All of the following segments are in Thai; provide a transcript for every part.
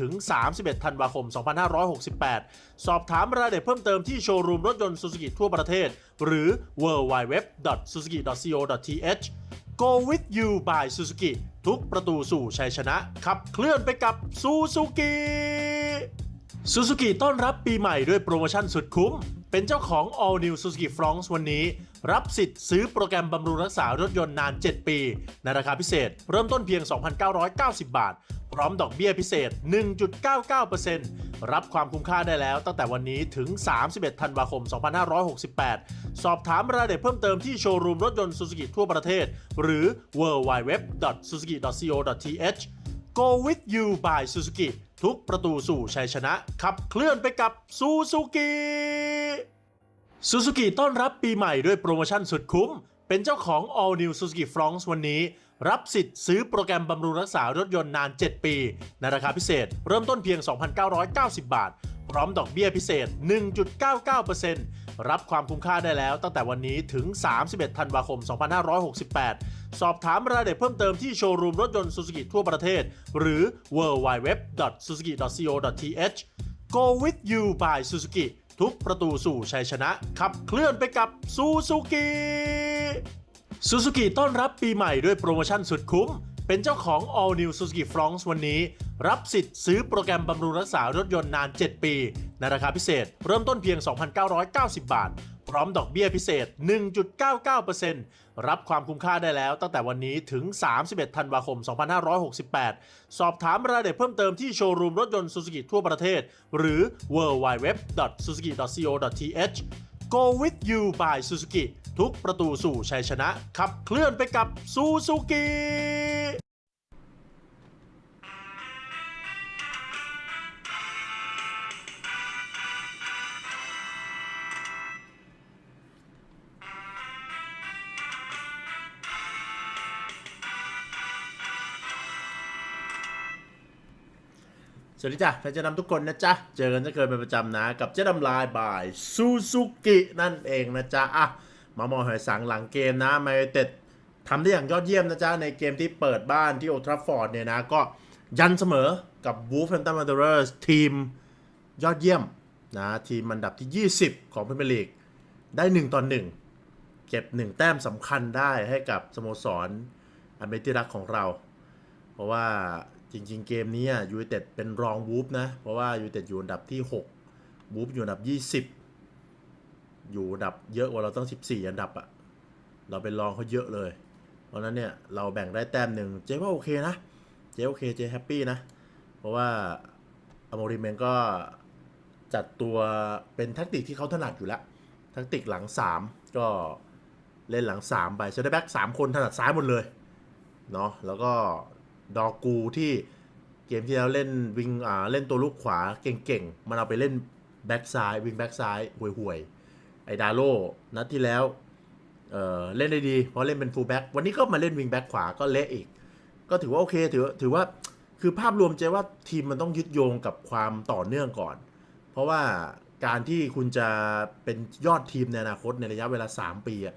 ถึง 31 ธันวาคม 2568 สอบถามรายละเอียดเพิ่มเติมที่โชว์รูมรถยนต์ Suzuki ทั่วประเทศ หรือ www.suzuki.co.th Go with you by Suzuki ทุกประตูสู่ชัยชนะ ขับเคลื่อนไปกับ Suzuki ซูซูกิต้อนรับปีใหม่ด้วยโปรโมชั่นสุดคุ้ม เป็นเจ้าของ All New Suzuki Fronx วันนี้ รับสิทธิ์ซื้อโปรแกรมบำรุงรักษารถยนต์นาน 7 ปี ในราคาพิเศษ เริ่มต้นเพียง 2,990 บาท พร้อมดอกเบี้ยพิเศษ 1.99%รับความคุ้มค่าได้แล้วตั้งแต่วันนี้ถึง 31 ธันวาคม 2568 สอบถามรายละเอียดเพิ่มเติมที่โชว์รูมรถยนต์ Suzuki ทั่วประเทศ หรือ www.suzuki.co.th Go with you by Suzuki ทุกประตูสู่ชัยชนะ ขับเคลื่อนไปกับ Suzuki Suzuki ต้อนรับปีใหม่ด้วยโปรโมชั่นสุดคุ้ม เป็นเจ้าของ All New Suzuki Fronx วันนี้ รับสิทธิ์ซื้อโปรแกรมบำรุงรักษารถยนต์นาน 7 ปี ในราคาพิเศษ เริ่มต้นเพียง 2,990 บาท พร้อมดอกเบี้ยพิเศษ 1.99%รับความคุ้มค่าได้แล้วตั้งแต่วันนี้ถึง 31 ธันวาคม 2568 สอบถามรายละเอียดเพิ่มเติมที่โชว์รูมรถยนต์ Suzuki ทั่วประเทศ หรือ www.suzuki.co.th Go with you by Suzuki ทุกประตูสู่ชัยชนะ ขับเคลื่อนไปกับ Suzuki Suzuki ต้อนรับปีใหม่ด้วยโปรโมชั่นสุดคุ้ม เป็นเจ้าของ All New Suzuki Fronx วันนี้ รับสิทธิ์ซื้อโปรแกรมบำรุงรักษารถยนต์นาน 7 ปี ในราคาพิเศษ เริ่มต้นเพียง 2,990 บาท พร้อมดอกเบี้ยพิเศษ 1.99%รับความคุ้มค่าได้แล้วตั้งแต่วันนี้ถึง 31 ธันวาคม 2568 สอบถามรายละเอียดเพิ่มเติมที่โชว์รูมรถยนต์ Suzuki ทั่วประเทศ หรือ www.suzuki.co.th Go with you by Suzuki ทุกประตูสู่ชัยชนะ ขับเคลื่อนไปกับ Suzuki สวัสดีจ้ะแฟนเจะนำทุกคนนะจ๊ะ เจอกันจะเกินเป็นประจำนะ กับเจ๊ดำลายบายซูซูกินั่นเองนะจ๊ะอะ มามอหอยสังหลังเกมนะมาเต็ดทำได้อย่างยอดเยี่ยมนะจ๊ะ ในเกมที่เปิดบ้านที่โอทราฟอร์ดเนี่ยนะ ก็ยันเสมอกับ Wolverhampton Wanderers ทีมยอดเยี่ยมนะ ทีมอันดับที่ 20 ของพรีเมียร์ลีก ได้ 1 ต่อ 1 เก็บ 1 แต้มสำคัญได้ให้กับสโมสรอเป็นที่รักของเรา เพราะว่าจริง ๆ เกมนี้ยูไนเต็ดเป็นรองวูฟนะ เพราะว่ายูไนเต็ดอยู่อันดับที่ 6 วูฟอยู่อันดับ 20 อยู่อันดับเยอะกว่าเราต้อง14 อันดับอะเราเป็นรองเขาเยอะเลย เพราะนั้นเนี่ยเราแบ่งได้แต้มหนึ่งเจ๊ว่าโอเคนะ เจ๊โอเคเจ๊แฮปปี้นะ เพราะว่าอโมริเมนก็จัดตัวเป็นแท็กติกที่เขาถนัดอยู่แล้วแท็กติกหลัง 3 ก็เล่นหลัง 3 ไปเซนเตอร์แบ็ก3คนถนัดซ้ายหมดเลยเนาะแล้วก็ดอกูที่เกมที่แล้วเล่นวิงอ่าเล่นตัวลูกขวาเก่งๆ มันเอาไปเล่นแบ็กซ้ายวิงแบ็กซ้ายห่วยๆ อ้ดาโลนัดที่แล้วเออเล่นได้ดี เพราะเล่นเป็นฟูลแบ็กวันนี้ก็มาเล่นวิงแบ็กขวาก็เละอีก ก็ถือว่าโอเคถือถือว่าคือภาพรวมเจว่าทีมมันต้องยึดโยงกับความต่อเนื่องก่อน เพราะว่าการที่คุณจะเป็นยอดทีมในอนาคตในระยะเวลา 3 ปีอะ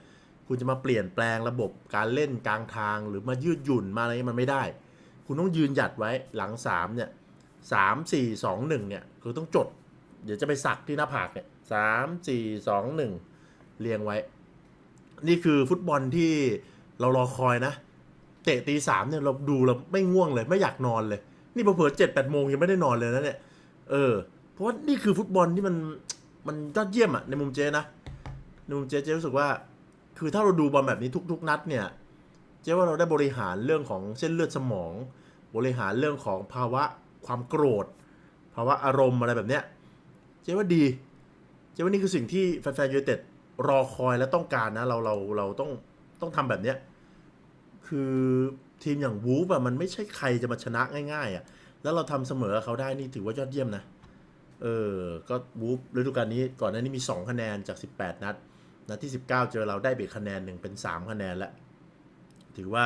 คุณจะมาเปลี่ยนแปลงระบบการเล่นกลางทางหรือมายืดหยุ่นมาอะไรมันไม่ได้ คุณต้องยืนหยัดไว้หลัง3เนี่ยสามสี่สองหนึ่งเนี่ยคือต้องจด เดี๋ยวจะไปสักที่หน้าผากเนี่ย สามสี่สองหนึ่งเรียงไว้ นี่คือฟุตบอลที่เรารอคอยนะ เตะตีสามเนี่ยเราดูเราไม่ง่วงเลยไม่อยากนอนเลย นี่เผลอเจ็ดแปดโมงยังไม่ได้นอนเลยนะเนี่ย เออ เพราะว่านี่คือฟุตบอลที่มันมันยอดเยี่ยมอะในมุมเจนะในมุมเจเจรู้สึกว่า คือถ้าเราดูบอลแบบนี้ทุก ๆ นัดเนี่ยเจ๊ว่าเราได้บริหารเรื่องของเส้นเลือดสมอง บริหารเรื่องของภาวะความโกรธ ภาวะอารมณ์อะไรแบบเนี้ย เจ๊ว่าดี จ๊ว่านี่คือสิ่งที่แฟนๆยูไนเต็ดรอคอยและต้องการนะ เราเราเราต้องต้องทำแบบเนี้ย คือทีมอย่างวูฟอะมันไม่ใช่ใครจะมาชนะง่าย ๆอะแล้วเราทำเสมอเขาได้นี่ถือว่ายอดเยี่ยมนะ เออ ก็วูฟฤดูกาลนี้ก่อนหน้านี้มี 2 คะแนนจาก 18 นัด นัดที่ 19 เจอเราได้เบรกคะแนนหนึ่งเป็น 3 คะแนนแล้ว ถือว่า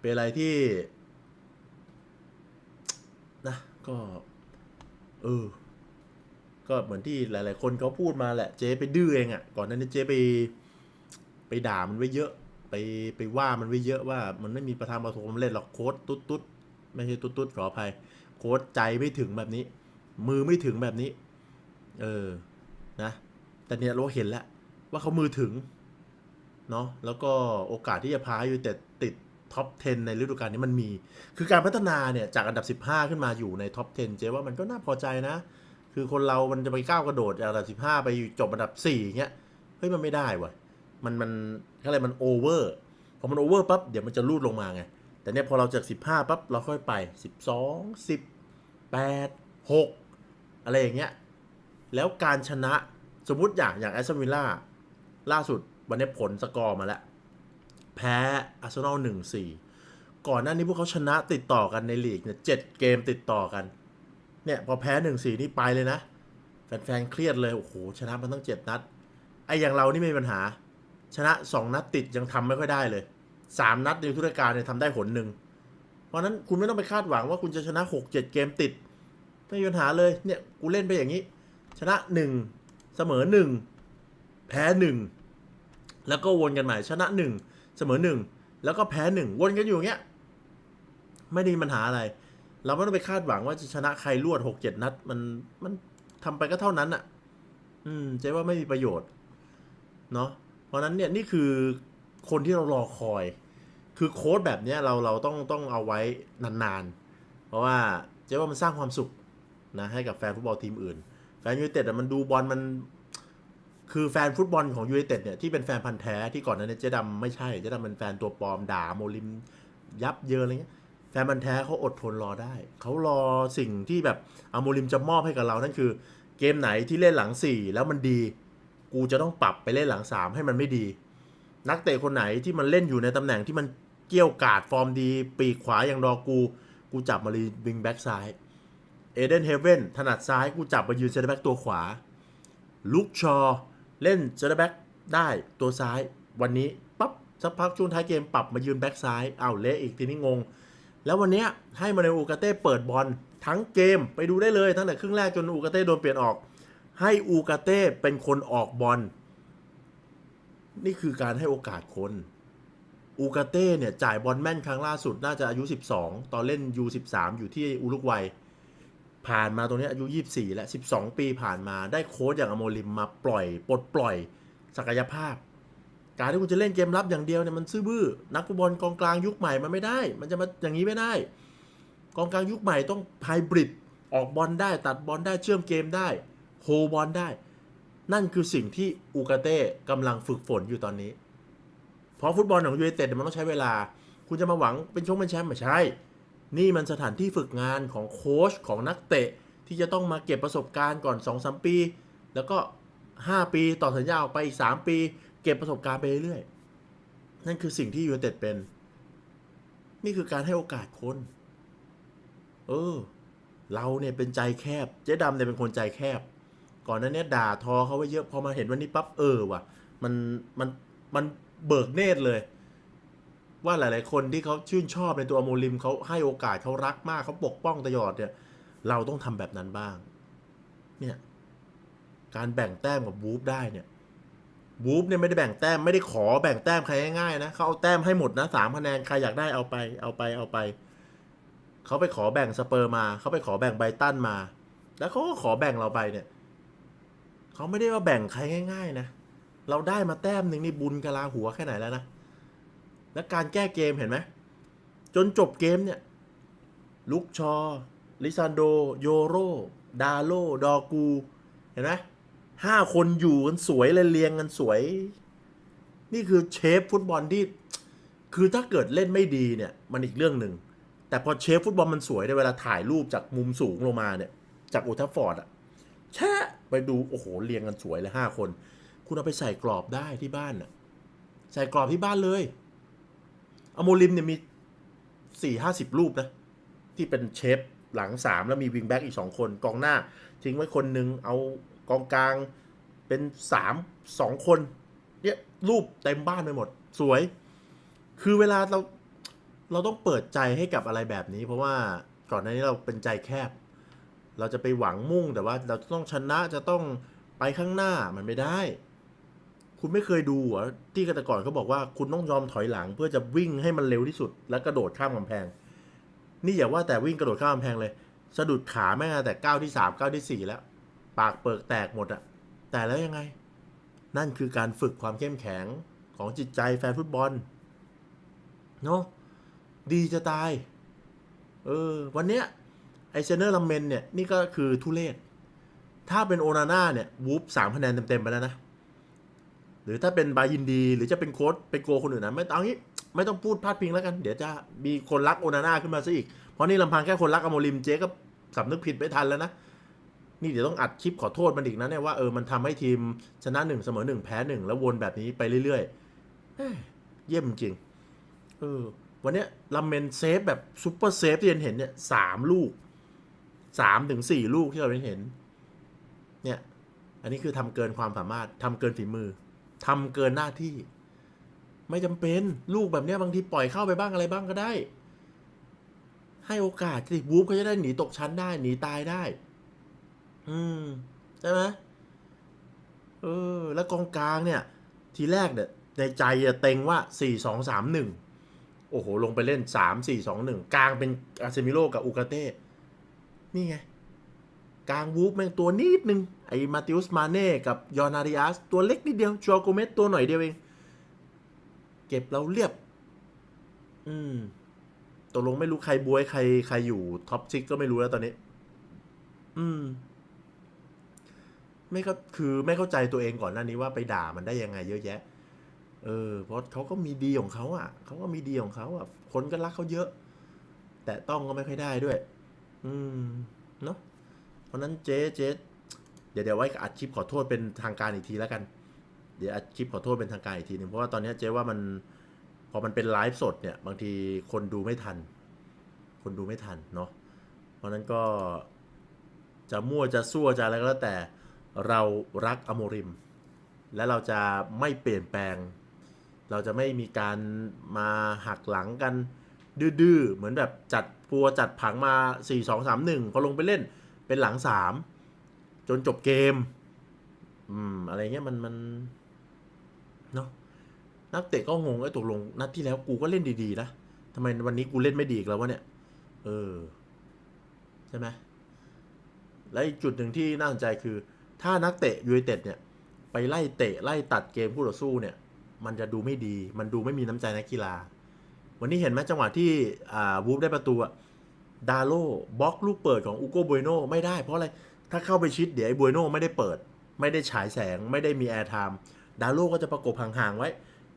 เป็นอะไรที่นะก็ เออ ก็เหมือนที่หลาย ๆ คนเขาพูดมาแหละเจ๊ไปดื้อเองอะ่ะก่อนหน้านี้เจ๊ไปไปด่ามันไว้เยอะ ไปไปว่ามันไว้เยอะว่ามันไม่มีประธานประทมเล่นหรอกโค้ดตุ๊ดตุ๊ดไม่ใช่ตุ๊ดตุ๊ดขออภัย โค้ชใจไม่ถึงแบบนี้ มือไม่ถึงแบบนี้ เออนะแต่เนี่ยเราเห็นแล้วว่าเขามือถึงเนาะแล้วก็โอกาสที่จะพายูไนเต็ดติดท็อป 10 ในฤดูกาลนี้มันมี คือการพัฒนาเนี่ย จากอันดับ 15 ขึ้นมาอยู่ในท็อป 10 เจ๊ว่ามันก็น่าพอใจนะ คือคนเรามันจะไปก้าวกระโดดจากอันดับ15ไปจบอันดับ4เงี้ยเฮ้ยมันไม่ได้วะมันมันอะไรมันโอเวอร์พอมันโอเวอร์ปั๊บเดี๋ยวมันจะลูดลงมาไง แต่เนี่ยพอเราจาก15ปั๊บเราค่อยไป12 10 8 6อะไรอย่างเงี้ยแล้วการชนะสมมติอย่างอย่างแอสตันวิลล่าล่าสุดวันนี้ผลสกอร์มาแล้ว แพ้อาร์เซนอลหนึ่งสี่ก่อนหน้านี้พวกเขาชนะติดต่อกันในลีกเนี่ยเจ็ดเกมติดต่อกัน เนี่ยพอแพ้หนึ่งสี่นี่ไปเลยนะ แฟนๆเครียดเลย โอ้โห ชนะมันตั้งเจ็ดนัด ไอ้อย่างเรานี่ไม่มีปัญหา ชนะสองนัดติดยังทำไม่ค่อยได้เลยสามนัดในทุรการเนี่ยทำได้หนหนึ่ง เพราะฉะนั้นคุณไม่ต้องไปคาดหวังว่าคุณจะชนะหกเจ็ดเกมติด ไม่มีปัญหาเลย เนี่ยกูเล่นไปอย่างนี้ ชนะหนึ่งเสมอหนึ่งแพ้หนึ่งแล้วก็วนกันใหม่ชนะหนึ่งเสมอหนึ่งแล้วก็แพ้หนึ่งวนกันอยู่อย่างเงี้ย ไม่ได้มีปัญหาอะไร เราไม่ต้องไปคาดหวังว่าจะชนะใครรวดหกเจ็ดนัด มันมันทำไปก็เท่านั้นอะ อืมเจ๊ว่าไม่มีประโยชน์ เนาะเพราะนั้นเนี่ยนี่คือคนที่เรารอคอย คือโค้ดแบบเนี้ยเราเราต้องต้องเอาไว้นานๆ เพราะว่าเจ๊ว่ามันสร้างความสุขนะให้กับแฟนฟุตบอลทีมอื่น แฟนยูไนเต็ดมันดูบอลมัน คือแฟนฟุตบอลของยูไนเต็ดเนี่ยที่เป็นแฟนพันธ์แท้ที่ก่อนหนั้านเนยเจ๊ดำไม่ใช่เจ๊ดำเป็นแฟนตัวปลอมด่าโมลิมยับเยินอะไรเงี้ย นพันแท้เขาอดทนรอได้ เขารอสิ่งที่แบบอโมลิมจะมอบให้กับเรานั่นคือ เกมไหนที่เล่นหลังสี่แล้วมันดี กูจะต้องปรับไปเล่นหลังสามให้มันไม่ดี นักเตะคนไหนที่มันเล่นอยู่ในตำแหน่งที่มันเกี่ยวกาดฟอร์มดี ปีกขวาอย่างรอกู กูจับมารีวิงแบ็กซ้าย เอเดนเฮเว่นถนัดซ้ายกูจับมายืนเซนเตอร์แบ็กตัวขวา ลุกชอ เล่นเซนเตอร์แบ็กได้ตัวซ้าย วันนี้ปั๊บสักพักช่วงท้ายเกมปรับมายืนแบ็กซ้ายเอาเละอีกทีนี้งง แล้ววันนี้ให้มาในอูกาเต้เปิดบอลทั้งเกมไปดูได้เลยตั้งแต่ครึ่งแรกจนอูกาเต้โดนเปลี่ยนออก ให้อูกาเต้เป็นคนออกบอลนี่คือการให้โอกาสคนอูกาเต้เนี่ยจ่ายบอลแม่นครั้งล่าสุดน่าจะอายุ 12 ตอนเล่น U13 อยู่ที่อุรุกวัย ผ่านมาตรงนี้อายุ 24 และ 12 ปีผ่านมาได้โค้ชอย่างอโมลิมมาปล่อย ปลดปล่อยศักยภาพ การที่คุณจะเล่นเกมรับอย่างเดียวเนี่ยมันซื่อบื้อ นักฟุตบอลกองกลางยุคใหม่มันไม่ได้ มันจะมาอย่างนี้ไม่ได้ กองกลางยุคใหม่ต้องไฮบริดออกบอลได้ตัดบอลได้เชื่อมเกมได้โฮบอลได้ นั่นคือสิ่งที่อูกาเต้กำลังฝึกฝนอยู่ตอนนี้ เพราะฟุตบอลของยูไนเต็ดมันต้องใช้เวลา คุณจะมาหวังเป็นชงเป็นแชมป์ไม่ใช่ นี่มันสถานที่ฝึกงานของโค้ชของนักเตะที่จะต้องมาเก็บประสบการณ์ก่อน2อสปี แล้วก็ 5 ปีต่อสัญญาออกไปอีก 3 ปี เก็บประสบการณ์ไปเรื่อยๆนั่นคือสิ่งที่ยูไนเต็ดเป็น นี่คือการให้โอกาสคน เออ เราเนี่ยเป็นใจแคบ เจ๊ดำเนี่ยเป็นคนใจแคบ ก่อนหนั้นเนี่ยด่าทอเขาไว้เยอะพอมาเห็นวันนี้ปั๊บเออว่ะ มันมันมันเบิกเนตรเลย ว่าหลาย ๆ คนที่เขาชื่นชอบในตัวอโมลิมเขาให้โอกาสเขารักมากเขาปกป้องตลอดเนี่ย เราต้องทำแบบนั้นบ้าง เนี่ย การแบ่งแต้มกับวูฟได้เนี่ย วูฟเนี่ยไม่ได้แบ่งแต้มไม่ได้ขอแบ่งแต้มใครง่ายๆนะเขาเอาแต้มให้หมดนะสามคะแนนใครอยากได้เอาไปเอาไปเอาไปเขาไปขอแบ่งสเปอร์มาเขาไปขอแบ่งไบตันมา แล้วเขาก็ขอแบ่งเราไปเนี่ยเขาไม่ได้ว่าแบ่งใครง่าย ๆ นะเราได้มาแต้มหนึ่งนี่บุญกะลาหัวแค่ไหนแล้วนะและการแก้เกมเห็นไหมจนจบเกมเนี่ยลุกชอลิซานโด โยโร ดาโล ดอกู เห็นไหม ห้าคนอยู่กันสวยเลยเรียงกันสวย นี่คือเชฟฟุตบอลที่ คือถ้าเกิดเล่นไม่ดีเนี่ย มันอีกเรื่องหนึ่ง แต่พอเชฟฟุตบอลมันสวยในเวลาถ่ายรูปจากมุมสูงลงมาเนี่ย จากอุทัฟฟอร์ดอะแช่ไปดูโอ้โหเรียงกันสวยเลยห้าคน คุณเอาไปใส่กรอบได้ที่บ้านอะใส่กรอบที่บ้านเลยอโมลิมเนี่ยมีสี่ห้าสิบรูปนะ ที่เป็นเชฟหลังสามแล้วมีวิงแบ็กอีกสองคนกองหน้า ทิ้งไว้คนหนึ่งเอา กองกลางเป็นสามสองคน เนี่ยรูปเต็มบ้านไปหมด สวย คือเวลาเราเราต้องเปิดใจให้กับอะไรแบบนี้ เพราะว่าก่อนหน้านี้เราเป็นใจแคบ เราจะไปหวังมุ่งแต่ว่าเราจะต้องชนะจะต้องไปข้างหน้ามันไม่ได้ คุณไม่เคยดูเหรอที่แต่ก่อนเขาบอกว่าคุณต้องยอมถอยหลัง เพื่อจะวิ่งให้มันเร็วที่สุด แล้วกระโดดข้ามกำแพง นี่อย่าว่าแต่วิ่งกระโดดข้ามกำแพงเลย สะดุดขาแม่แต่ก้าวที่สามก้าวที่สี่แล้ว ปากเปิกแตกหมดอะแต่แล้วยังไง นั่นคือการฝึกความเข้มแข็งของจิตใจแฟนฟุตบอลเนาะดีจะตาย เออ วันเนี้ยไอเซเนอร์ลัมเมนเนี่ย นี่ก็คือทุเลศถ้าเป็นโอนาน่าเนี่ย วูฟสามคะแนนเต็มๆไปแล้วนะ หรือถ้าเป็นบายินดี หรือจะเป็นโค้ดเป็นโกคนอื่นนะ ไม่เอางี้ ไม่ต้องพูดพลาดพิงแล้วกัน เดี๋ยวจะมีคนรักโอนาน่าขึ้นมาซะอีก เพราะนี่ลำพังแค่คนรักอโมริมเจ๊ก็สำนึกผิดไม่ทันแล้วนะ นี่เดี๋ยวต้องอัดคลิปขอโทษมันอีกนะเนี่ยว่าเออมันทำให้ทีมชนะหนึ่งเสมอหนึ่งแพ้หนึ่งแล้ววนแบบนี้ไปเรื่อยๆเยี่ยมจริงเออวันเนี้ยลัมเมนเซฟแบบซูเปอร์เซฟที่เราเห็นเนี่ยสามลูกสามถึงสี่ลูกที่เราเห็น เนี่ย อันนี้คือทำเกินความสามารถทำเกินฝีมือทำเกินหน้าที่ ไม่จำเป็นลูกแบบเนี้ยบางทีปล่อยเข้าไปบ้างอะไรบ้างก็ได้ ให้โอกาสสิวูฟเขาจะได้หนีตกชั้นได้หนีตายได้ อืมใช่ไหมเออ แล้วกองกลางเนี่ย ทีแรกเนี่ยในใจอะเต็งว่าสี่สองสามหนึ่งโอ้โห ลงไปเล่นสามสี่สองหนึ่งกลางเป็นอาเซมิโลกับอูกาเต้นี่ไง กลางวูฟแม่งตัวนิดนึง ไอ้มาติอุสมาเน่กับยอนาริอัสตัวเล็กนิดเดียวชัวโกเมสตัวหน่อยเดียวเอง เก็บเราเรียบ อืมตกลงไม่รู้ใครบวยใครใครอยู่ท็อปซิกก็ไม่รู้แล้วตอนนี้ อืม ไม่ก็คือไม่เข้าใจตัวเองก่อนหน้านี้ว่าไปด่ามันได้ยังไงเยอะแยะ เออ เพราะเขาก็มีดีของเขาอะเขาก็มีดีของเขาอะ คนก็รักเขาเยอะ แต่ต้องก็ไม่ค่อยได้ด้วย อืม เนาะเพราะนั้นเจ๊เจ๊เดี๋ยวเดี๋ยวไว้อัดคลิปขอโทษเป็นทางการอีกทีแล้วกัน เดี๋ยวอัดคลิปขอโทษเป็นทางการอีกทีหนึ่งเพราะว่าตอนนี้เจ๊ว่ามัน พอมันเป็นไลฟ์สดเนี่ย บางทีคนดูไม่ทัน คนดูไม่ทันเนาะ เพราะนั้นก็จะมั่วจะซั่วจะอะไรก็แล้วแต่ เรารักอโมริม และเราจะไม่เปลี่ยนแปลง เราจะไม่มีการมาหักหลังกัน ดื้อๆ เหมือนแบบจัดปัวจัดผังมา 4 2 3 1 พอลงไปเล่นเป็นหลัง 3 จนจบเกม อืม อะไรเงี้ยมันมันเนาะนักเตะก็งงไอ้ตกลงนัดที่แล้วกูก็เล่นดีๆนะทำไมวันนี้กูเล่นไม่ดีอีกแล้ววะเนี่ย เออ ใช่ไหมและอีกจุดหนึ่งที่น่าสนใจคือ ถ้านักเตะยูไนเต็ดเนี่ยไปไล่เตะไล่ตัดเกมคู่ต่อสู้เนี่ย มันจะดูไม่ดี มันดูไม่มีน้ำใจนักกีฬา วันนี้เห็นไหมจังหวะที่อ่าวูฟได้ประตูอะดาโลบล็อกลูกเปิดของอูโกโบยโนไม่ได้เพราะอะไร ถ้าเข้าไปชิดเดี๋ยวไอ้โบยโนไม่ได้เปิด ไม่ได้ฉายแสงไม่ได้มีแอร์ไทม์ดาโลก็จะประกบห่างๆไว้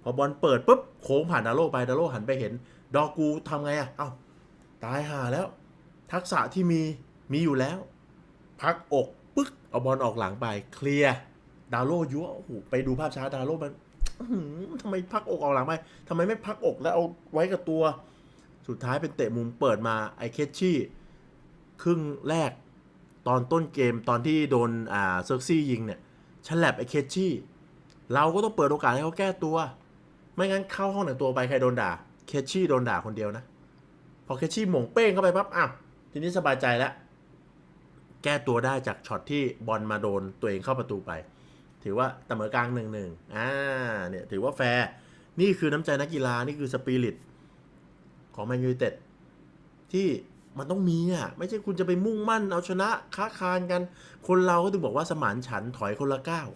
พอบอลเปิดปุ๊บโค้งผ่านดาโลไปดาโลหันไปเห็น ดอกูทำไงอะเอ้าตายห่าแล้ว ทักษะที่มีมีอยู่แล้ว พักอก ปึ๊กเอาบอลออกหลังไปเคลียร์ดาวโลยั่วโอ้โหไปดูภาพช้าดาวโลมันทำไมพักอกออกหลังไปทำไมไม่พักอกแล้วเอาไว้กับตัว สุดท้ายเป็นเตะมุมเปิดมาไอเคชชี่ ครึ่งแรก ตอนต้นเกมตอนที่โดนอ่าเซิร์ซี่ยิงเนี่ยฉลับไอเคชชี่ เราก็ต้องเปิดโอกาสให้เขาแก้ตัว ไม่งั้นเข้าห้องแต่งตัวไปใครโดนด่า เคชชี่โดนด่าคนเดียวนะ พอเคชชี่หม่งเป้งเข้าไปปั๊บอะทีนี้สบายใจแล้ว แก้ตัวได้จากช็อตที่บอลมาโดนตัวเองเข้าประตูไป ถือว่าเสมอกลางหนึ่งหนึ่งอ่าเนี่ยถือว่าแฟร์นี่คือน้ำใจนักกีฬานี่คือสปิริตของแมนยูไนเต็ดที่มันต้องมีอะไม่ใช่คุณจะไปมุ่งมั่นเอาชนะค้าคานกัน คนเราก็ถึงบอกว่าสมานฉันท์ถอยคนละก้าว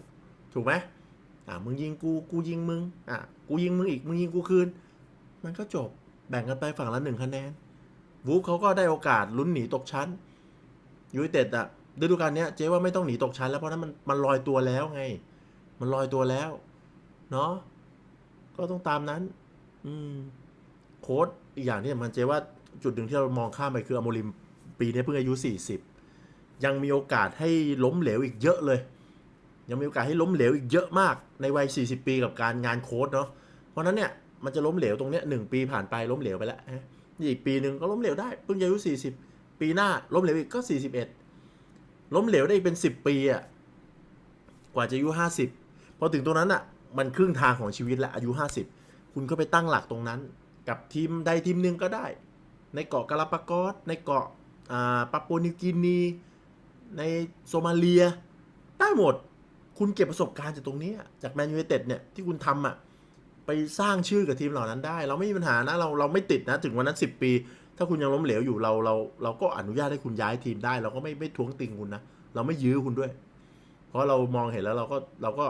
ถูกไหมอ่ามึงยิงกูกูยิงมึงอะกูยิงมึงอีกมึงยิงกูคืน มันก็จบแบ่งกันไปฝั่งละหนึ่งคะแนนวูฟเขาก็ได้โอกาสลุ้นหนีตกชั้น ยูไนเต็ดอะฤดูกาลเนี้ยเจ๊ว่าไม่ต้องหนีตกชั้นแล้วเพราะนั้นมันมันลอยตัวแล้วไง มันลอยตัวแล้ว เนาะก็ต้องตามนั้น อืม โค้ดอีกอย่างที่สำคัญเจ๊ว่าจุดหนึ่งที่เรามองข้ามไปคืออโมริมปีนี้เพิ่งอายุ 40 ยังมีโอกาสให้ล้มเหลวอีกเยอะเลย ยังมีโอกาสให้ล้มเหลวอีกเยอะมากในวัย 40 ปีกับการงานโค้ดเนาะเพราะนั้นเนี่ยมันจะล้มเหลวตรงเนี้ยหนึ่งปีผ่านไปล้มเหลวไปแล้วฮะอีกปีหนึ่งก็ล้มเหลวได้เพิ่งอายุ 40 ปีหน้าล้มเหลวอีกก็ 41 ล้มเหลวได้อีกเป็น 10 ปีอะกว่าจะอายุ 50 พอถึงตรงนั้นอะมันครึ่งทางของชีวิตแล้วอายุ 50 คุณก็ไปตั้งหลักตรงนั้น กับทีมใดทีมหนึ่งก็ได้ ในเกาะกาลาปากอสในเกาะอาปาปัวนิวกินี ในโซมาเลีย ได้หมดคุณเก็บประสบการณ์จากตรงนี้จากแมนยูไนเต็ดเนี่ยที่คุณทำอะไปสร้างชื่อกับทีมเหล่านั้นได้ เราไม่มีปัญหานะเราเราไม่ติดนะ ถึงวันนั้น 10 ปี ถ้าคุณยังล้มเหลวอยู่เราเรา เราก็อนุญาตให้คุณย้ายทีมได้ เราก็ไม่ไม่ท้วงติงคุณนะเราไม่ยื้อคุณด้วย เพราะเรามองเห็นแล้วเราก็เราก็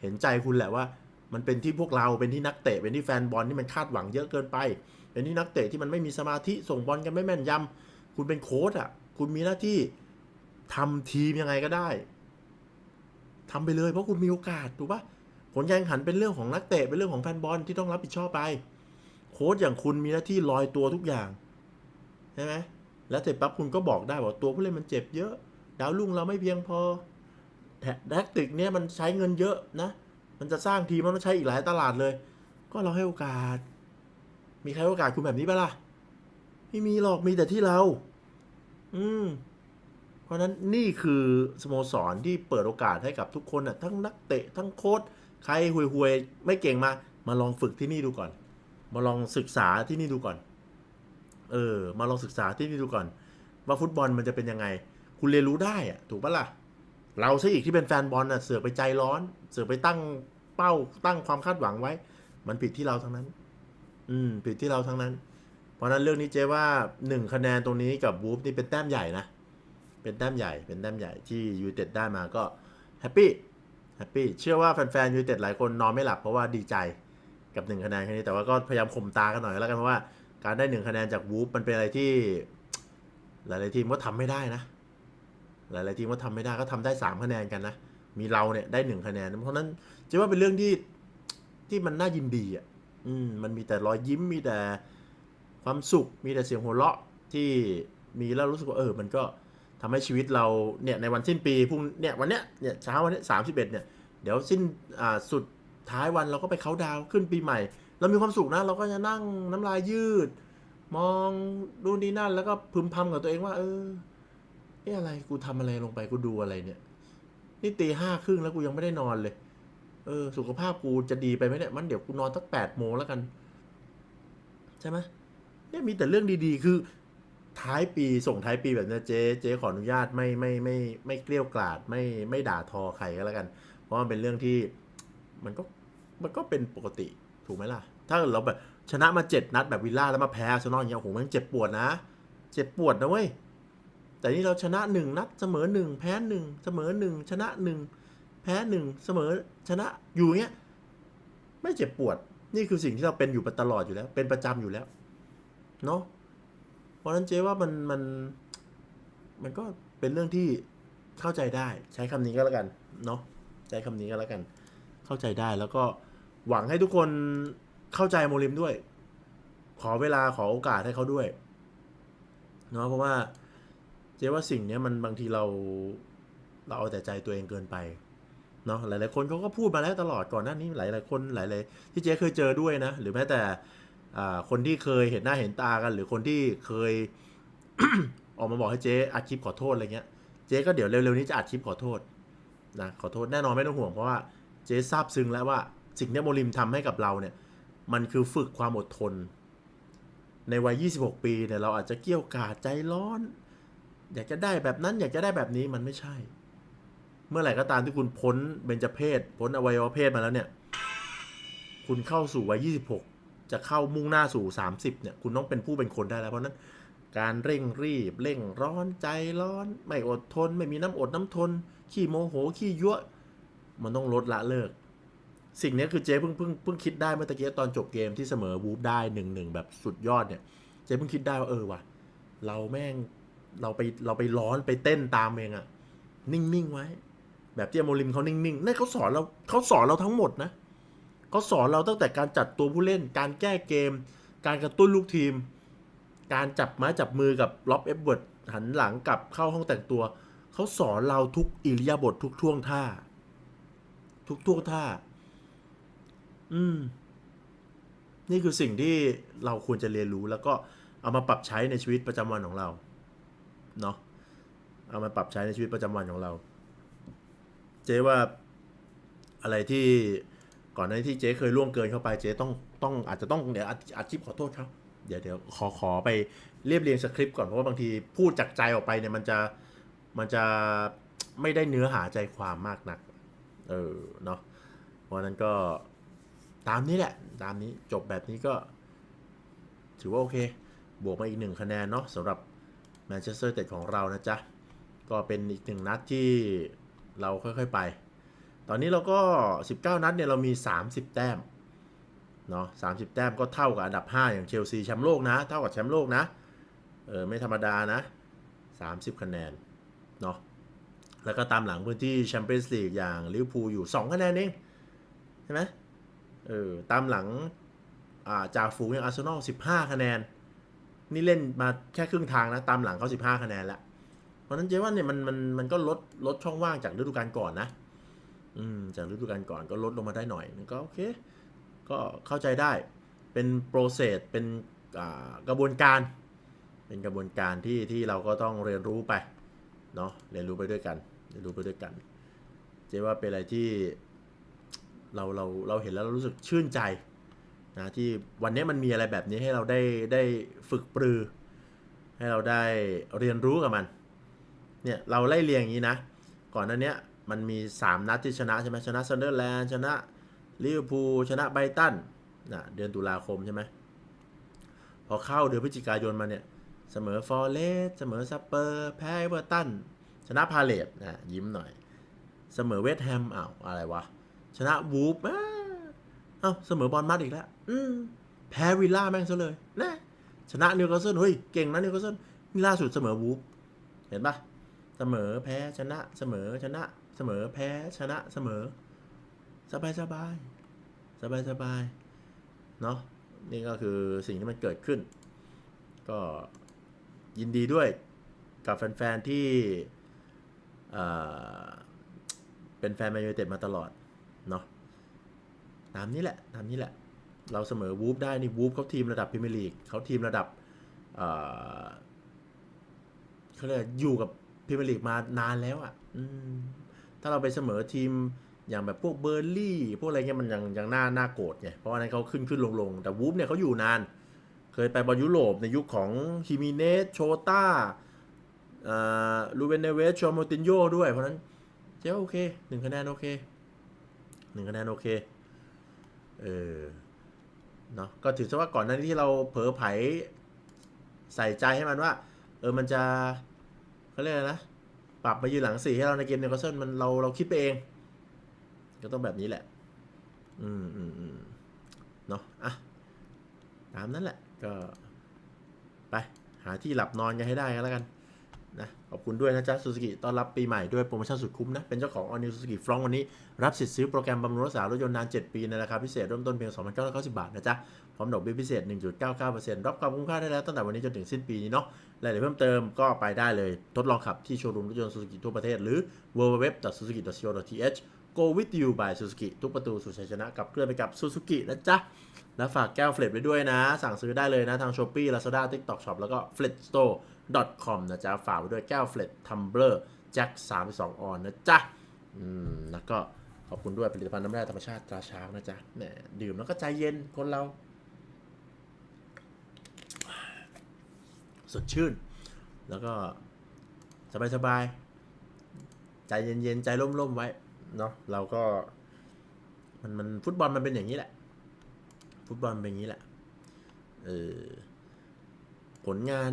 เห็นใจคุณแหละว่า มันเป็นที่พวกเราเป็นที่นักเตะเป็นที่แฟนบอลที่มันคาดหวังเยอะเกินไป เป็นที่นักเตะที่มันไม่มีสมาธิส่งบอลกันไม่แม่นยำคุณเป็นโค้ชอะ คุณมีหน้าที่ทำทีมยังไงก็ได้ทำไปเลยเพราะคุณมีโอกาสถูกปะผลการแข่งขันเป็นเรื่องของนักเตะเป็นเรื่องของแฟนบอลที่ต้องรับผิดชอบไป โค้ชอย่างคุณมีหน้าที่ลอยตัวทุกอย่าง ใช่ไหมแล้วเสร็จปั๊บคุณก็บอกได้บอกตัวผู้เล่นมันเจ็บเยอะ ดาวรุ่งเราไม่เพียงพอแท็กติกเนี่ยมันใช้เงินเยอะนะ มันจะสร้างทีมมันต้องใช้อีกหลายตลาดเลย ก็เราให้โอกาส มีใครโอกาสคุณแบบนี้ปะล่ะ ไม่มีหรอกมีแต่ที่เรา อืม เพราะฉะนั้นนี่คือสโมสรที่เปิดโอกาสให้กับทุกคนน่ะ ทั้งนักเตะทั้งโค้ชใครห่วยๆไม่เก่งมา มาลองฝึกที่นี่ดูก่อน มาลองศึกษาที่นี่ดูก่อน เออ มาลองศึกษาที่นี่ดูก่อน ว่าฟุตบอลมันจะเป็นยังไง คุณเรียนรู้ได้อะถูกปะล่ะ เราซะอีกที่เป็นแฟนบอลน่ะเสือกไปใจร้อน เสือกไปตั้งเป้าตั้งความคาดหวังไว้ มันผิดที่เราทั้งนั้น อืม ผิดที่เราทั้งนั้น เพราะนั้นเรื่องนี้เจ๊ว่าหนึ่งคะแนนตรงนี้กับวูฟนี่เป็นแต้มใหญ่นะเป็นแต้มใหญ่เป็นแต้มใหญ่ที่ยูเต็ดได้มาก็แฮปปี้แฮปปี้เชื่อว่าแฟนๆยูเต็ดหลายคนนอนไม่หลับเพราะว่าดีใจกับหนึ่งคะแนนแค่นี้แต่ว่าก็พยายามข่มตากันหน่อยแล้วกันเพราะว่า การได้หนึ่งคะแนนจากวูฟมันเป็นอะไรที่ หลาย ๆ ทีมก็ทำไม่ได้นะ หลาย ๆ ทีมก็ทำไม่ได้ก็ทำได้สามคะแนนกันนะ มีเราเนี่ยได้หนึ่งคะแนน เพราะฉะนั้นจ๊ว่าเป็นเรื่องที่ที่มันน่ายินดีอะ อืม มันมีแต่รอยยิ้มมีแต่ความสุข มีแต่เสียงหัวเราะที่มีแล้วรู้สึกว่าเออ มันก็ทำให้ชีวิตเราเนี่ยในวันสิ้นปีพรุ่งเนี่ยวันเนี้ยเนี่ยเช้าวันเนี้ยสามสิบเอ็ดเนี่ยเดี๋ยวสิ้นอ่าสุด ท้ายวันเราก็ไปเขาดาวขึ้นปีใหม่ เรามีความสุขนะ เราก็จะนั่งน้ำลายยืด มองดูนี่นั่น แล้วก็พึมพำกับตัวเองว่า เออนี่อะไรกูทำอะไรลงไปกูดูอะไรเนี่ย นี่ตีห้าครึ่งแล้วกูยังไม่ได้นอนเลย เออ สุขภาพกูจะดีไปไหมเนี่ย มันเดี๋ยวกูนอนสักแปดโมงแล้วกัน ใช่ไหมเนี่ยมีแต่เรื่องดีๆ คือท้ายปีส่งท้ายปีแบบนี้เจ๊เจ๊ขออนุญาตไม่ไม่ไม่ไม่เกลี้ยวกล่อดไม่ไม่ด่าทอใครก็แล้วกัน เพราะมันเป็นเรื่องที่มันก็ มันก็เป็นปกติถูกไหมล่ะ ถ้าเราแบบชนะมาเจ็ดนัดแบบวิลล่าแล้วมาแพ้อาร์เซนอลอย่างเงี้ยโอ้โหมันเจ็บปวดนะ เจ็บปวดนะเว้ยแต่นี่เราชนะหนึ่งนัดเสมอหนึ่งแพ้หนึ่งเสมอหนึ่งชนะหนึ่งแพ้หนึ่งเสมอชนะอยู่เงี้ยไม่เจ็บปวด นี่คือสิ่งที่เราเป็นอยู่ตลอดอยู่แล้ว เป็นประจำอยู่แล้วเนาะเพราะฉะนั้นเจ๊ว่ามันมัน มันก็เป็นเรื่องที่เข้าใจได้ ใช้คำนี้ก็แล้วกันเนาะใช้คำนี้ก็แล้วกัน เข้าใจได้แล้วก็ หวังให้ทุกคนเข้าใจโมลิมด้วย ขอเวลาขอโอกาสให้เขาด้วยเนาะเพราะว่าเจ๊ว่าสิ่งเนี้ยมันบางทีเราเราเอาแต่ใจตัวเองเกินไปเนาะหลาย ๆ คนเขาก็พูดมาแล้วตลอดก่อนหน้านี้หลาย ๆ คนหลาย ๆ ที่เจ๊เคยเจอด้วยนะ หรือแม้แต่คนที่เคยเห็นหน้าเห็นตากัน หรือคนที่เคยออกมาบอกให้เจ๊อัดคลิปขอโทษอะไรเงี้ย เจ๊ก็เดี๋ยวเร็ว ๆ นี้จะอัดคลิปขอโทษนะขอโทษแน่นอนไม่ต้องห่วงเพราะว่าเจ๊ทราบซึ้งแล้วว่า สิ่งที่โมลิมทำให้กับเราเนี่ย มันคือฝึกความอดทน ในวัย 26 ปีเนี่ยเราอาจจะเกี้ยวกาดใจร้อน อยากจะได้แบบนั้น อยากจะได้แบบนี้มันไม่ใช่ เมื่อไหร่ก็ตามที่คุณพ้นเบญจเพศพ้นอวัยวะเพศมาแล้วเนี่ย คุณเข้าสู่วัย 26 จะเข้ามุ่งหน้าสู่ 30 เนี่ย คุณต้องเป็นผู้เป็นคนได้แล้วเพราะฉะนั้น การเร่งรีบ เร่งร้อนใจร้อน ไม่อดทน ไม่มีน้ำอดน้ำทน ขี้โมโหขี้ยั่วมันต้องลดละเลิก สิ่งนี้คือเจ๊เพิ่งเพิ่งเพิ่งคิดได้เมื่อตะกี้ตอนจบเกมที่เสมอวูฟได้หนึ่งหนึ่งแบบสุดยอดเนี่ย เจ๊เพิ่งคิดได้ว่าเออว่ะเราแม่งเราไปเราไปร้อนไปเต้นตามเองอะนิ่งๆไว้ แบบที่อโมริมเขานิ่งๆนั่นเขาสอนเราเขาสอนเราทั้งหมดนะเขาสอนเราตั้งแต่การจัดตัวผู้เล่น การแก้เกม การกระตุ้นลูกทีม การจับไม้จับมือกับล็อบเอฟเวิร์ดหันหลังกลับเข้าห้องแต่งตัว เขาสอนเราทุกอิริยาบถทุกท่วงท่า ทุกท่วงท่า อืม นี่คือสิ่งที่เราควรจะเรียนรู้แล้วก็เอามาปรับใช้ในชีวิตประจำวันของเรา เนาะเอามาปรับใช้ในชีวิตประจำวันของเรา เจ๊ว่าอะไรที่ก่อนหน้านี้ที่เจ๊เคยล่วงเกินเข้าไปเจ๊ต้องต้องอาจจะต้องเดี๋ยวอัดอัดคลิปขอโทษครับเดี๋ยวเดี๋ยวขอขอไปเรียบเรียงสคริปต์ก่อนเพราะว่าบางทีพูดจากใจออกไปเนี่ยมันจะมันจะไม่ได้เนื้อหาใจความมากนัก เออเนาะเพราะนั้นก็ ตามนี้แหละ ตามนี้จบแบบนี้ก็ ถือว่าโอเค บวกมาอีกหนึ่งคะแนนเนาะสำหรับแมนเชสเตอร์เต็ดของเรานะจ๊ะ ก็เป็นอีกหนึ่งนัดที่เราค่อยๆไป ตอนนี้เราก็ 19 นัดเนี่ยเรามี 30 แต้มเนาะ30แต้มก็เท่ากับอันดับ 5 อย่างเชลซีแชมป์โลกนะ เท่ากับแชมป์โลกนะ เออไม่ธรรมดานะ 30 คะแนน เนาะ แล้วก็ตามหลังพื้นที่แชมเปี้ยนส์ลีกอย่างลิเวอร์พูลอยู่ 2 คะแนนเอง ใช่ไหม เออตามหลังอ่าจากฝูงอย่างอาร์เซนอล 15 คะแนน นี่เล่นมาแค่ครึ่งทางนะ ตามหลังเขา 15 คะแนนแล้ว เพราะฉะนั้นเจ๊ว่าเนี่ยมันมันมันก็ลดลดช่องว่างจากฤดูกาลก่อนนะ อืมจากฤดูกาลก่อนก็ลดลงมาได้หน่อยก็โอเค ก็เข้าใจได้ เป็นโปรเซส เป็นกระบวนการ เป็นกระบวนการที่ที่เราก็ต้องเรียนรู้ไป เนาะ เรียนรู้ไปด้วยกัน เรียนรู้ไปด้วยกัน เจ๊ว่าเป็นอะไรที่ เราเราเราเห็นแล้วเรารู้สึกชื่นใจนะที่วันนี้มันมีอะไรแบบนี้ให้เราได้ได้ฝึกปรือ ให้เราได้เรียนรู้กับมันเนี่ยเราไล่เรียงอย่างนี้นะ ก่อนหน้าเนี้ยมันมี 3 นัดที่ชนะใช่ไหมชนะซันเดอร์แลนด์ชนะลิเวอร์พูลชนะไบตันนะเดือนตุลาคมใช่ไหมพอเข้าเดือนพฤศจิกายนมาเนี่ย เสมอฟอร์เรสเสมอซัปเปอร์แพ้เอเวอร์ตันชนะพาเลตนะยิ้มหน่อย เสมอเวสต์แฮมอ้าวอะไรวะ ชนะวูฟอ้าเอ้าเสมอบอลมัดอีกแล้วอืมแพ้วิลล่าแม่งซะเลยนะชนะนิวคาสเซิลเฮ้ยเก่งนะนิวคาสเซิลนี่ล่าสุดเสมอวูฟเห็นปะเสมอแพ้ชนะเสมอชนะ เสมอแพ้ชนะเสมอ สบายสบายสบายสบายเนาะนี่ก็คือสิ่งที่มันเกิดขึ้น ก็ยินดีด้วยกับแฟน ๆ ที่เป็นแฟนแมนยูเต็ดมาตลอด ตามนี้แหละตามนี้แหละ เราเสมอวูฟได้นี่วูฟเขาทีมระดับพรีเมียร์ลีกเขาทีมระดับเขาเรียกอยู่กับพรีเมียร์ลีกมานานแล้วอะถ้าเราไปเสมอทีมอย่างแบบพวกเบอร์ลี่ พวกอะไรเงี้ยมันยังยังน่าน่าโกรธไงเพราะว่านั้นเขาขึ้นขึ้นลงลงแต่วูฟเนี่ยเขาอยู่นาน เคยไปบอลยุโรปในยุคของฮิมิเนสโชต้าลูเวนเนเวสชอมโมตินโยด้วย เพราะฉะนั้นเจ้าโอเคหนึ่งคะแนนโอเคหนึ่งคะแนนโอเค เออเนาะก็ถือซะว่าก่อนหน้านี้ที่เราเผลอไผใส่ใจให้มันว่า เออมันจะเขาเรียกอะไรนะปรับมายืนหลังสี่ให้เราในเกมเนิวคาสเซิลมันเราเราคิดไปเอง ก็ต้องแบบนี้แหละ อืมอืมอืมเนาะอะตามนั้นแหละ ก็ ไป หาที่หลับนอนกันให้ได้กันแล้วกัน อบคุณด้วยนะจ๊ะซูซูกิต้อนรับปีใหม่ด้วยโปรโมชั่นสุดคุ้มนะ เป็นเจ้าของ All New Suzuki Front วันนี้ รับสิทธิ์ซื้อโปรแกรมบำรุงรักษารถยนต์นาน 7 ปี ในราคาพิเศษเริ่มต้นเพียง 2,990 บาทนะจ๊ะ พร้อมดอกเบี้ยพิเศษ 1.99%รับความคุ้มค่าได้แล้วตั้งแต่วันนี้จนถึงสิ้นปีนี้เนาะรายละเอียดเพิ่มเติมก็ไปได้เลยทดลองขับที่โชว์รูมรถยนต์ซูซูกิทั่วประเทศหรือ www.suzuki.co.th go with you by Suzuki ทุกประตูสู่ชัยชนะกับเคลื่อนไปกับ Suzuki นะจ๊ะแล้วฝากแก้วเฟลตไว้ด้วยนะ สั่งซื้อได้เลยนะทาง Shopee Lazada TikTok Shop แล้วก็ f l e t Store com นะจ๊ะ ฝากไว้ด้วยแก้วเฟลตทัมเบอร์แจ็ค32ออนนะจ๊ะ อืม แล้วก็ขอบคุณด้วยผลิตภัณฑ์น้ำแร่ธรรมชาติตราช้างนะจ๊ะแหมดื่มแล้วก็ใจเย็นคนเรา สดชื่น แล้วก็สบายๆ ใจเย็นๆ ใจร่มๆ ไว้ เนาะเราก็ มันมันฟุตบอลมันเป็นอย่างนี้แหละ ฟุตบอลเป็นอย่างนี้แหละ เออผลงาน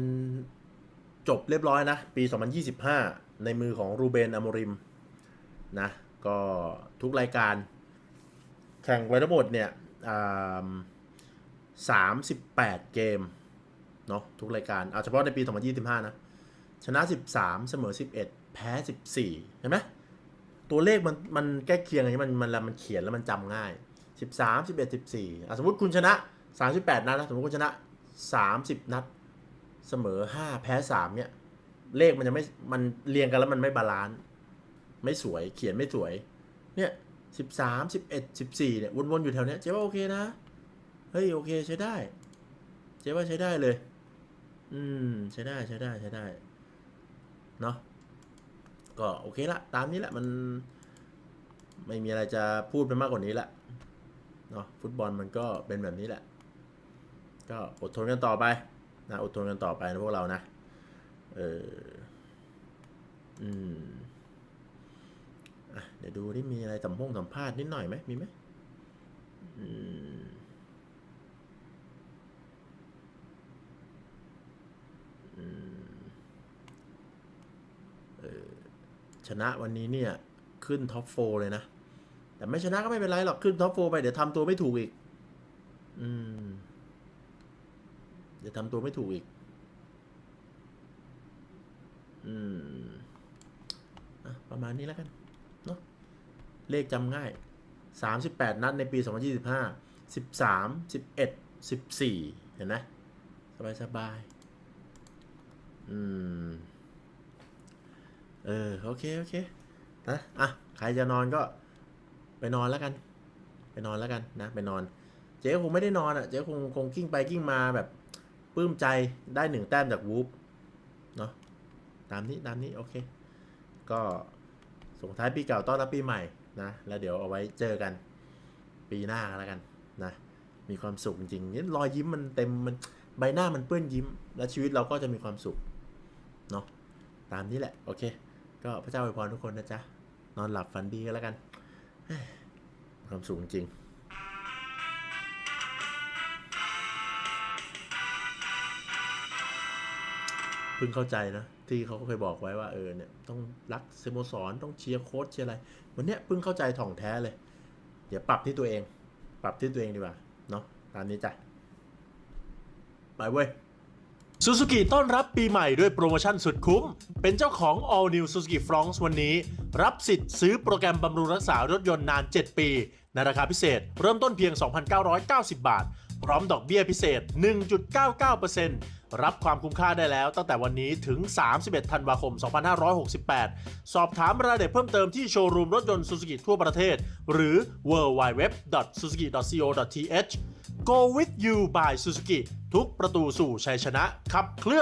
จบเรียบร้อยนะ ปี 2025 ในมือของรูเบนอโมริมนะก็ทุกรายการแข่งไว้ทั้งหมดเนี่ยสามสิบแปดเกมเนาะทุกรายการเอาเฉพาะในปี 2025 นะ ชนะ 13 เสมอ 11 แพ้ 14 เห็นไหมตัวเลขมันมันใกล้เคียงอย่างนี้มันมันแล้วมันเขียนแล้วมันจำง่าย 13 11 14อะสมมติคุณชนะ 38 นัดนะสมมติคุณชนะ 30 นัด เสมอ5แพ้3เนี่ย เลขมันจะไม่มันเรียงกันแล้วมันไม่บาลานซ์ไม่สวยเขียนไม่สวย เนี่ย13 11 14เนี่ยวนๆอยู่แถวเนี้ยเจ๊ว่าโอเคนะเฮ้ยโอเคใช้ได้ เจ๊ว่าใช้ได้เลย อืมใช้ได้ใช้ได้ใช้ได้เนาะก็โอเคละตามนี้แหละมัน ไม่มีอะไรจะพูดไปมากกว่านี้ละเนาะฟุตบอลมันก็เป็นแบบนี้แหละ ก็อดทนกันต่อไป นะอดทนกันต่อไปนะพวกเรานะ เออเดี๋ยวดูที่มีอะไรสัมพงสัมภาษณ์นิดหน่อยไหมมีไหมชนะวันนี้เนี่ย ขึ้นท็อปโฟเลยนะ แต่ไม่ชนะก็ไม่เป็นไรหรอก ขึ้นท็อปโฟไปเดี๋ยวทำตัวไม่ถูกอีก อืม เดี๋ยวทำตัวไม่ถูกอีก อืมอะประมาณนี้แล้วกัน เนาะเลขจำง่าย 38 นัดในปี 2025 13 11 14 เห็นไหมสบายสบายอืม เออ โอเค โอเคนะอะ ใครจะนอนก็ไปนอนแล้วกัน ไปนอนแล้วกันนะ ไปนอน เจ๊คงไม่ได้นอนอะ เจ๊คงคงกิ้งไปกิ้งมาแบบ ปลื้มใจได้หนึ่งแต้มจากวูฟเนาะตามนี้ตามนี้โอเค ก็ส่งท้ายปีเก่าต้อนรับปีใหม่นะ แล้วเดี๋ยวเอาไว้เจอกันปีหน้าแล้วกันนะ มีความสุขจริงๆนี่รอยยิ้มมันเต็มมันใบหน้ามันเปื้อนยิ้ม และชีวิตเราก็จะมีความสุขเนาะตามนี้แหละ โอเค ก็พระเจ้าอวยพรทุกคนนะจ๊ะ นอนหลับฝันดีกันแล้วกัน ความสุขจริง พิ่งเข้าใจนะ ที่เขาเคยบอกไว้ว่าเออเนี่ยต้องรักสโมสรต้องเชียร์โค้ชเชียร์อะไร วันเนี้ยเพิ่งเข้าใจถ่องแท้เลย เดี๋ยวปรับที่ตัวเอง ปรับที่ตัวเองดีกว่าเนาะตามนี้จ้ะไปเว้ยซูซูกิต้อนรับปีใหม่ด้วยโปรโมชั่นสุดคุ้ม เป็นเจ้าของ All New Suzuki Fronx วันนี้ รับสิทธิ์ซื้อโปรแกรมบำรุงรักษารถยนต์นาน 7 ปี ในราคาพิเศษ เริ่มต้นเพียง 2,990 บาท พร้อมดอกเบี้ยพิเศษ 1.99%รับความคุ้มค่าได้แล้วตั้งแต่วันนี้ถึง 31 ธันวาคม 2568 สอบถามรายละเอียดเพิ่มเติมที่โชว์รูมรถยนต์ซูซูกิทั่วประเทศ หรือ www.suzuki.co.th Go with you by Suzuki ทุกประตูสู่ชัยชนะขับเคลื่อน